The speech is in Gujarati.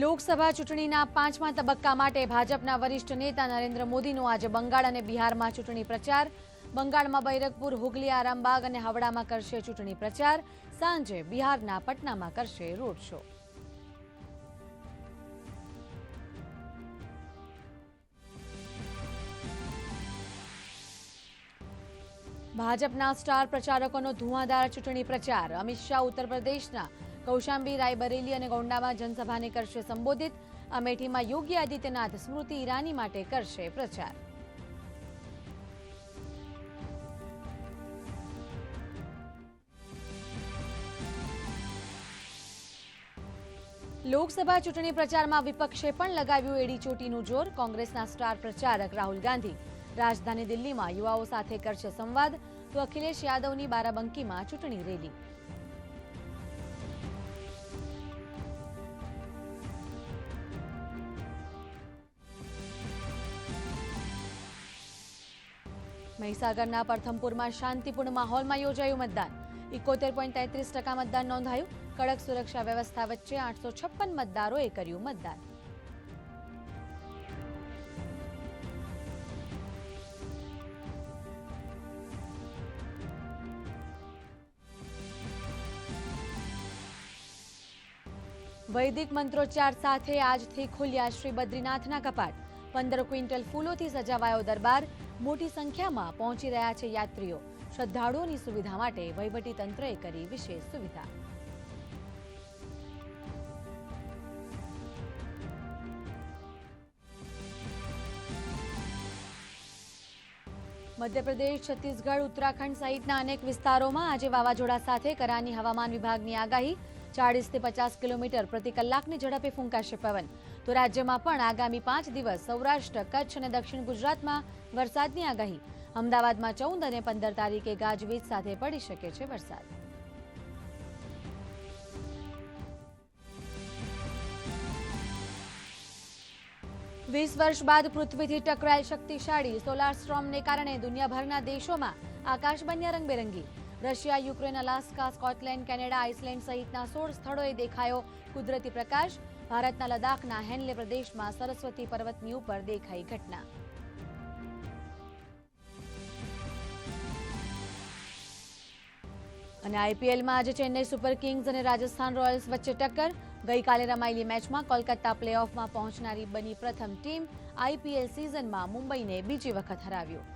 લોકસભા ચૂંટણીના પાંચમા તબક્કા માટે ભાજપના વરિષ્ઠ નેતા નરેન્દ્ર મોદીનો આજે બંગાળ અને બિહારમાં ચૂંટણી પ્રચાર. બંગાળમાં બૈરકપુર, હુગલી, આરામબાગ અને હાવડામાં કરશે ચૂંટણી પ્રચાર. સાંજે બિહારના પટનામાં કરશે રોડ શો. ભાજપના સ્ટાર પ્રચારકોનો ધુઆંધાર ચૂંટણી પ્રચાર. અમિત શાહ ઉત્તર પ્રદેશના કૌશાંબી રાયબરેલી અને ગોંડામાં જનસભાને કરશે સંબોધિત. અમેઠીમાં યોગી આદિત્યનાથ સ્મૃતિ ઈરાની માટે કરશે પ્રચાર. લોકસભા ચૂંટણી પ્રચારમાં વિપક્ષે પણ લગાવ્યું એડી ચોટીનું જોર, કોંગ્રેસના સ્ટાર પ્રચારક રાહુલ ગાંધી. રાજધાની દિલ્હીમાં યુવાઓ સાથે કરશે સંવાદ, તો અખિલેશ યાદવની બારાબંકીમાં ચૂંટણી રેલી. મહીસાગરના પ્રથમપુરમાં શાંતિપૂર્ણ માહોલમાં યોજાયું મતદાન. ઇકોતેર પોઈન્ટ તેત્રીસ ટકા મતદાન નોંધાયું. કડક સુરક્ષા વ્યવસ્થા વચ્ચે આઠસો છપ્પન મતદારોએ કર્યું મતદાન. વૈદિક મંત્રોચ્ચાર સાથે આજથી ખુલ્યા શ્રી બદ્રીનાથના કપાટ. પંદર ક્વિન્ટલ ફૂલોથી સજાવાયો દરબાર. મોટી સંખ્યામાં પહોંચી રહ્યા છે યાત્રીઓ. શ્રદ્ધાળુઓની સુવિધા માટે વહીવટી કરી વિશેષ સુવિધા. મધ્યપ્રદેશ, છત્તીસગઢ, ઉત્તરાખંડ સહિતના અનેક વિસ્તારોમાં આજે વાવાઝોડા સાથે કરાની હવામાન વિભાગની આગાહી. ચાળીસથી પચાસ કિલોમીટર પ્રતિ કલાકની ઝડપે ફૂંકાશે પવન. તો રાજ્યમાં પણ આગામી પાંચ દિવસ સૌરાષ્ટ્ર, કચ્છ અને દક્ષિણ ગુજરાતમાં વરસાદની આગાહી. અમદાવાદમાં ચૌદ અને પંદર તારીખે ગાજવીજ સાથે પડી શકે છે વરસાદ. વીસ વર્ષ બાદ પૃથ્વીથી ટકરાયેલ શક્તિશાળી સોલાર સ્ટ્રોમને કારણે દુનિયાભરના દેશોમાં આકાશ બન્યા રંગબેરંગી. Russia, Ukraine, Alaska, Scotland, Canada, Iceland સહિતના સોળ સ્થળોએ દેખાયો કુદરતી પ્રકાશ. ભારતના લદ્દાખના હેનલે પ્રદેશમાં સરસ્વતી પર્વતની ઉપર દેખાઈ ઘટના. અને આઈપીએલમાં આજે ચેન્નઈ સુપર કિંગ્સ અને રાજસ્થાન રોયલ્સ વચ્ચે ટક્કર. ગઈકાલે રમાયેલી મેચમાં કોલકાતા પ્લેઓફમાં પહોંચનારી બની પ્રથમ ટીમ આઈપીએલ સિઝનમાં મુંબઈને બીજી વખત હરાવ્યું.